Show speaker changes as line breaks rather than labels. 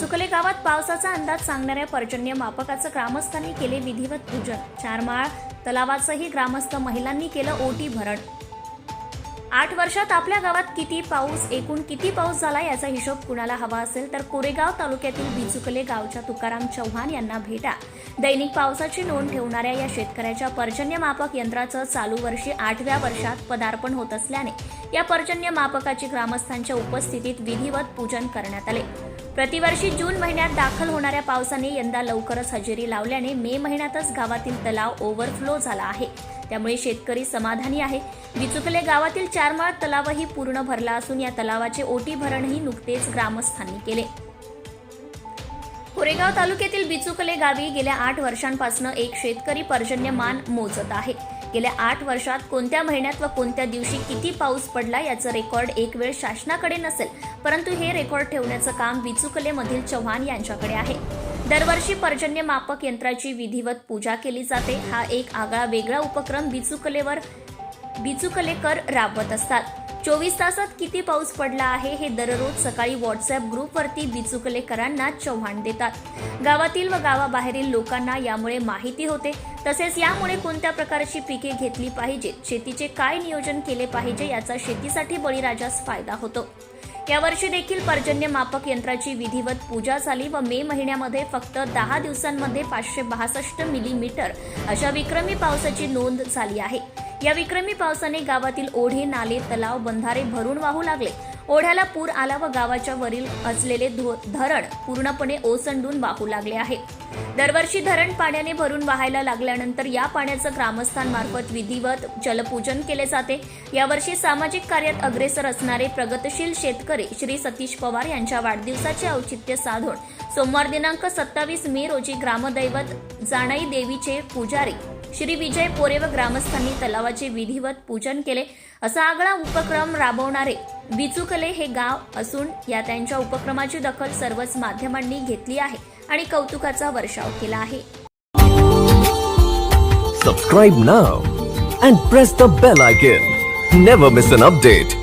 चुकले गावात पावसाचा अंदाज सांगणाऱ्या पर्जन्य मापकाचं ग्रामस्थांनी केले विधिवत पूजन. चारमाळ तलावाचंही ग्रामस्थ महिलांनी केलं ओटी भरण. आठ वर्षात आपल्या गावात किती पाऊस एकूण किती पाऊस झाला याचा हिशोब कुणाला हवा असेल तर कोरेगाव तालुक्यातील बिचुकले गावच्या तुकाराम चव्हाण यांना भेटा. दैनिक पावसाची नोंद ठेवणाऱ्या या शेतकऱ्याच्या पर्जन्यमापक यंत्राचं चालू वर्षी आठव्या वर्षात पदार्पण होत असल्याने या पर्जन्यमापकाची ग्रामस्थांच्या उपस्थितीत विधिवत पूजन करण्यात आले. प्रतिवर्षी जून महिन्यात दाखल होणाऱ्या पावसाने यंदा लवकरच हजेरी लावल्याने मे महिन्यातच गावातील तलाव ओव्हरफ्लो झाला आहे. त्यामुळे शेतकरी समाधानी आहे. विचुकले गावातील चारमाळ तलावही पूर्ण भरला असून या तलावाचे ओटी भरणही नुकतेच ग्रामस्थांनी केले. कोरेगाव तालुक्यातील बिचुकले गावी गेल्या आठ वर्षांपासून एक शेतकरी पर्जन्यमान मोजत आहे. गेल्या आठ वर्षात कोणत्या महिन्यात व कोणत्या दिवशी किती पाऊस पडला याचं रेकॉर्ड एक वेळ शासनाकडे नसेल परंतु हे रेकॉर्ड ठेवण्याचं काम विचुकलेमधील चव्हाण यांच्याकडे आहे. दरवर्षी पर्जन्य मापक यंत्राची विधिवत पूजा केली जाते. हा एक आगळा वेगळा उपक्रम बिचुकलेवर बिचुकलेकर राबवत असतात. चोवीस तासात किती पाऊस पडला आहे हे दररोज सकाळी व्हॉट्सअप ग्रुपवरती बिचुकलेकरांना चव्हाण देतात. गावातील व गावाबाहेरील लोकांना यामुळे माहिती होते. तसेच यामुळे कोणत्या प्रकारची पिके घेतली पाहिजेत? शेतीचे काय नियोजन केले पाहिजे याचा शेतीसाठी बळीराजास फायदा होतो. यावर्षी देखील पर्जन्य मापक यंत्राची विधिवत पूजा झाली व मे महिन्यामध्ये फक्त दहा दिवसांमध्ये पाचशे बासष्ट मिलीमीटर अशा विक्रमी पावसाची नोंद झाली आहे. या विक्रमी पावसाने गावातील ओढे नाले तलाव बंधारे भरून वाहू लागले. ओढ्याला पूर आला व गावाच्या वरील असलेले धो- धरण पूर्णपणे ओसंडून वाहू लागले आहे. दरवर्षी धरण पाण्याने भरून वाहायला लागल्यानंतर या पाण्याचं ग्रामस्थांमार्फत विधिवत जलपूजन केले जाते. यावर्षी सामाजिक कार्यात अग्रेसर असणारे प्रगतशील शेतकरी श्री सतीश पवार यांच्या वाढदिवसाचे औचित्य साधून सोमवार दिनांक सत्तावीस मे रोजी ग्रामदैवत जाणाई देवीचे पुजारी श्री विजय पोरे व ग्रामस्थांनी तलावाचे विधिवत पूजन केले. असा आगळा उपक्रम राबवणारे बिचुकले हे गाव असून या त्यांच्या उपक्रमाची दखल सर्वच माध्यमांनी घेतली आहे आणि कौतुकाचा वर्षाव केला आहे.
Subscribe now and press the bell icon never miss an update